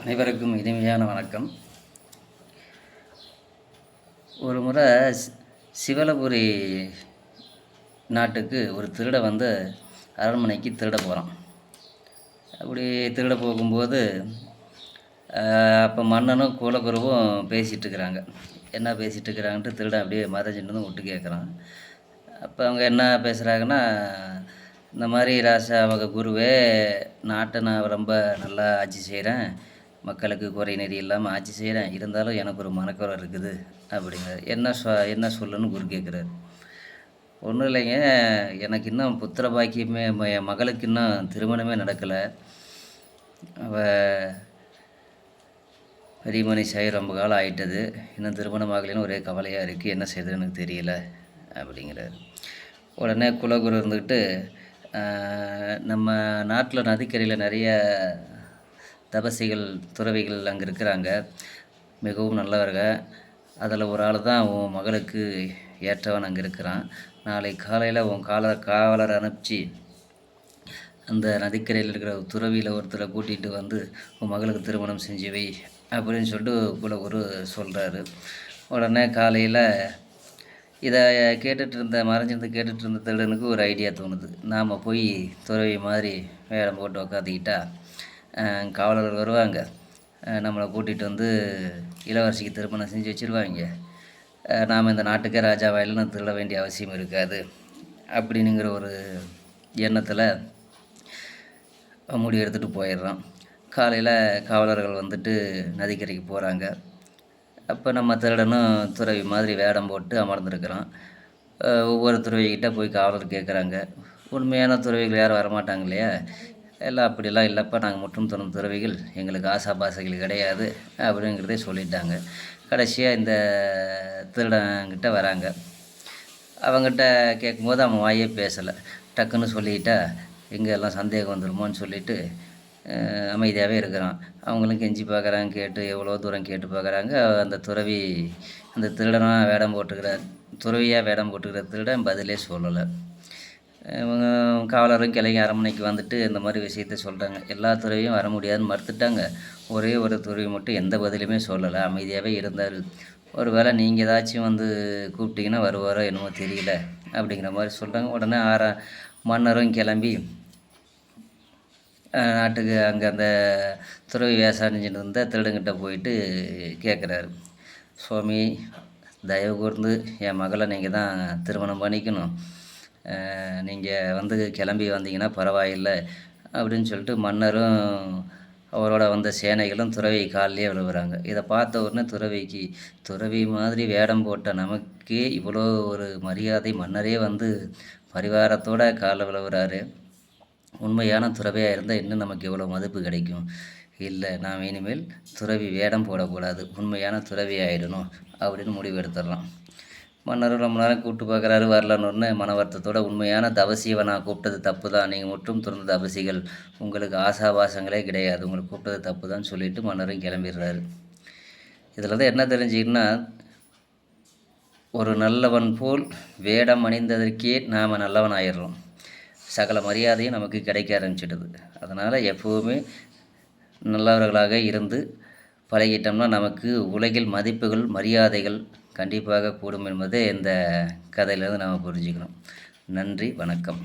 அனைவருக்கும் இனிமையான வணக்கம். ஒரு முறை சிவலபுரி நாட்டுக்கு ஒரு திருட வந்து அரண்மனைக்கு திருட போகிறான் அப்படி திருட போகும்போது அப்போ மன்னனும் குலகுருவும் பேசிகிட்டு இருக்கிறாங்க. என்ன பேசிகிட்டு இருக்கிறாங்கன்ட்டு திருடன் அப்படியே மறைஞ்சிட்டு விட்டு கேட்குறான் அப்போ அவங்க என்ன பேசுகிறாங்கன்னா இந்த மாதிரி ராசா அவங்க குருவே நாட்டை நான் ரொம்ப நல்லா ஆட்சி செய்கிறேன் மக்களுக்கு குறை நெறி இல்லாமல் ஆட்சி செய்கிறேன் இருந்தாலும் எனக்கு ஒரு மனக்குறை இருக்குது அப்படிங்கிறார். என்ன சொ என்ன சொல்லுன்னு குரு கேட்குறாரு ஒன்றும் இல்லைங்க. எனக்கு இன்னும் புத்திர பாக்கியமே என் மகளுக்கு இன்னும் திருமணமே நடக்கலை. அவள் பெரியமணி மனுஷாகி ரொம்ப காலம் ஆயிட்டது. இன்னும் திருமணம் ஆகலைன்னு ஒரே கவலையாக இருக்குது என்ன செய்யறதுன்னு எனக்கு தெரியல அப்படிங்கிறாரு. உடனே குலகுரு இருந்துக்கிட்டு நம்ம நாட்டில் நதிக்கரையில் நிறைய தபசிகள் துறவிகள் அங்கே இருக்கிறாங்க. மிகவும் நல்லவர்கள். அதில் ஒரு ஆள் தான் உன் மகளுக்கு ஏற்றவன் அங்கே இருக்கிறான். நாளை காலையில் உன் கால காவலர் அனுப்பிச்சி அந்த நதிக்கரையில் இருக்கிற துறவியில் ஒருத்தரை கூட்டிகிட்டு வந்து உன் மகளுக்கு திருமணம் செஞ்சு வை அப்படின்னு சொல்லிட்டு குலகுரு சொல்கிறாரு உடனே காலையில் இதை கேட்டுட்டு இருந்த மறைஞ்சிருந்து கேட்டுட்டு இருந்த திருடனுக்கு ஒரு ஐடியா தோணுது. நாம் போய் துறவி மாதிரி வேடம் போட்டு உக்காந்துக்கிட்டா காவலர்கள் வருவாங்க. நம்மளை கூட்டிகிட்டு வந்து இளவரசிக்கு திருமணம் செஞ்சு வச்சுருவாங்க. நாம் இந்த நாட்டுக்கே ராஜாவாயிலும் திருட வேண்டிய அவசியம் இருக்காது. அப்படின்னுங்கிற ஒரு எண்ணத்தில் முடி எடுத்துகிட்டு போயிடுறோம். காலையில் காவலர்கள் வந்துட்டு நதிக்கரைக்கு போகிறாங்க அப்போ நம்ம திருடனும் துறவி மாதிரி வேடம் போட்டு அமர்ந்துருக்கிறோம். ஒவ்வொரு துறவிகிட்ட போய் காவலர் கேட்குறாங்க உண்மையான துறவிகள் யாரும் வரமாட்டாங்க இல்லையா? எல்லாம் அப்படிலாம் இல்லைப்பா நாங்கள் முற்றும் துறந்த துறவிகள் எங்களுக்கு ஆசாபாசைகள் கிடையாது அப்படிங்கிறதே சொல்லிட்டாங்க. கடைசியாக இந்த திருடங்கிட்ட வராங்க. அவங்ககிட்ட கேட்கும்போது அவன் வாயே பேசலை. டக்குன்னு சொல்லிட்டா எங்கே எல்லாம் சந்தேகம் வந்துருமோன்னு சொல்லிட்டு அமைதியாகவே இருக்கிறான். அவங்களும் கெஞ்சி பார்க்குறாங்க கேட்டு எவ்வளோ தூரம் கேட்டு பார்க்குறாங்க அந்த துறவி அந்த திருடனாக வேடம் போட்டுக்கிற துறவியாக வேடம் போட்டுக்கிற திருடன் பதிலே சொல்லலை. இவங்க காவலரும் கிளங்கி அரண்மனைக்கு வந்துட்டு இந்த மாதிரி விஷயத்த சொல்கிறாங்க எல்லா துறையும் வர முடியாதுன்னு மறுத்துட்டாங்க. ஒரே ஒரு துறை மட்டும் எந்த பதிலுமே சொல்லலை. அமைதியாகவே இருந்தார். ஒரு வேளை நீங்கள் ஏதாச்சும் வந்து கூப்பிட்டிங்கன்னா வருவாரோ என்னமோ தெரியல அப்படிங்கிற மாதிரி சொல்கிறாங்க உடனே ஆற மன்னரும் கிளம்பி நாட்டுக்கு அங்கே அந்த துறவி வேசாணிஞ்சிட்டு இருந்தால் திருடுங்கிட்ட போயிட்டு கேட்குறாரு சுவாமி தயவு கூர்ந்து என் மகளை நீங்கள் தான் திருமணம் பண்ணிக்கணும். நீங்கள் வந்து கிளம்பி வந்தீங்கன்னா பரவாயில்லை அப்படின்னு சொல்லிட்டு மன்னரும் அவரோட வந்த சேனைகளும் துறவி காலிலே விழுவுறாங்க. இதை பார்த்த உடனே துறவிக்கு துறவி மாதிரி வேடம் போட்ட நமக்கே இவ்வளோ ஒரு மரியாதை. மன்னரே வந்து பரிவாரத்தோட காலில் விழுவுறாரு. உண்மையான துறவியாக இருந்தால் இன்னும் நமக்கு எவ்வளோ மதிப்பு கிடைக்கும். இல்லை நாம் இனிமேல் துறவி வேடம் போடக்கூடாது. உண்மையான துறவி ஆயிடணும் அப்படின்னு முடிவு எடுத்துடலாம் மன்னர் ரொம்ப நேரம் கூப்பிட்டு பார்க்குறாரு வரலன்னு மன வருத்தத்தோட உண்மையான தவசியவை நான் கூப்பிட்டது தப்பு தான் நீங்கள் முற்றும் துறந்த தவசிகள் உங்களுக்கு ஆசாபாசங்களே கிடையாது உங்களை கூப்பிட்டது தப்பு தான் சொல்லிட்டு மன்னரும் கிளம்பிடுறாரு. இதில் தான் என்ன தெரிஞ்சுக்கின்னா ஒரு நல்லவன் போல் வேடம் அணிந்ததற்கே நாம் நல்லவன் ஆயிடுறோம். சகல மரியாதையும் நமக்கு கிடைக்க ஆரம்பிச்சிடுது. அதனால் எப்போவுமே நல்லவர்களாக இருந்து பழகிட்டோம்னா நமக்கு உலகில் மதிப்புகள் மரியாதைகள் கண்டிப்பாக கூடும் என்பதை இந்த கதையிலேருந்து நாம் புரிஞ்சுக்கணும். நன்றி வணக்கம்.